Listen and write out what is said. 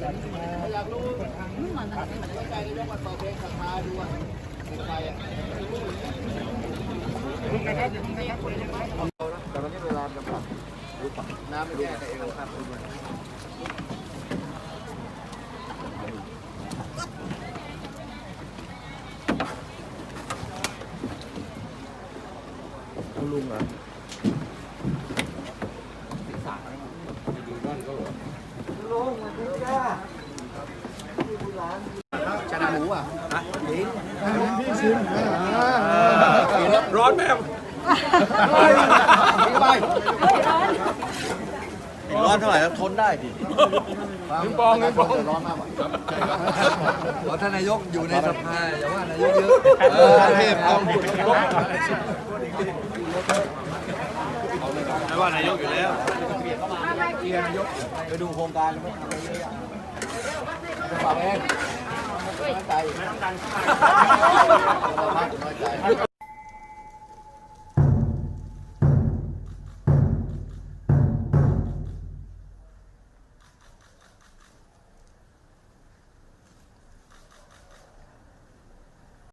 อยากรู้มันไม่ใจนายกมาเปิดเพลงสัมภาดูอะเป็นใครอะแต่วันนี้เวลาจำกัดน้ำไม่แย่แต่เอวครับคุณลุงเหรอ ชนะหมูอะร้อนแม่ไปร้อนเท่าไหร่แล้วทนได้ดิถึงปองถึงปองร้อนมากว่ะเพราะท่านนายกอยู่ในสภาอย่าว่านายกเยอะเออเทพต้องไม่ว่านายกอยู่แล้ว ไปดูโครงการไม่ทำอะไรเยอะจะฝากเองน้อยใจน้อยใจ